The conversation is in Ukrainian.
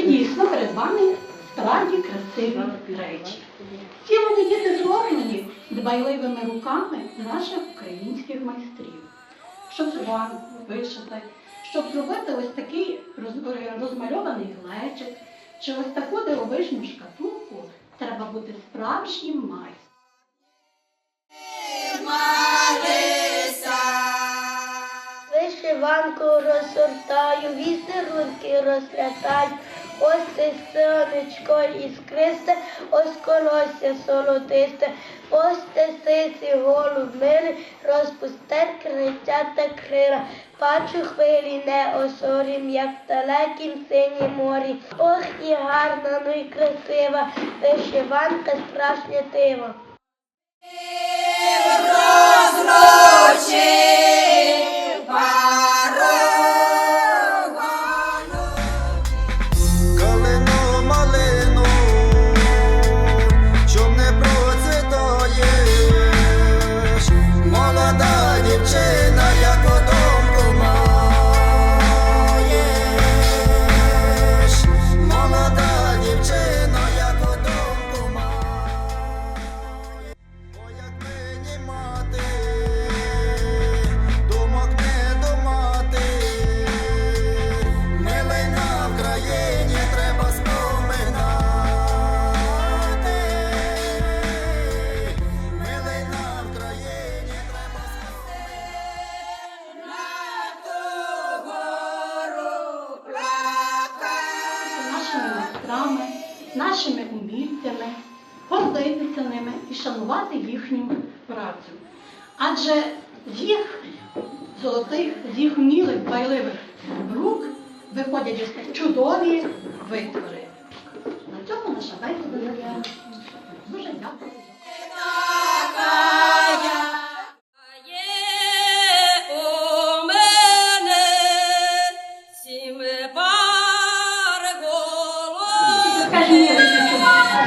Чи дійсно перед вами справді красиві речі? Ці вони діти зроблені дбайливими руками наших українських майстрів. Щоб вишиванку вишити, щоб зробити ось такий розмальований глечик, чи ось таку дивовижну шкатулку, треба бути справжнім майстром. Вишиванку розсортаю, візерунки розплятаю. Ось це сонечко іскристе, ось колосся солотисте, ось те сиці голуб милий, розпустер криття та крила. Бачу хвилі не осорім, як в далекім синім морі. Ох, і гарна, ну і красива, вишиванка справжня дива. Майстрами, нашими умільцями, гордитися ними і шанувати їхню працю. Адже їх золотих, їх умілих, байливих рук виходять ось чудові витвори. На цьому наша бесіда. Дуже дякую.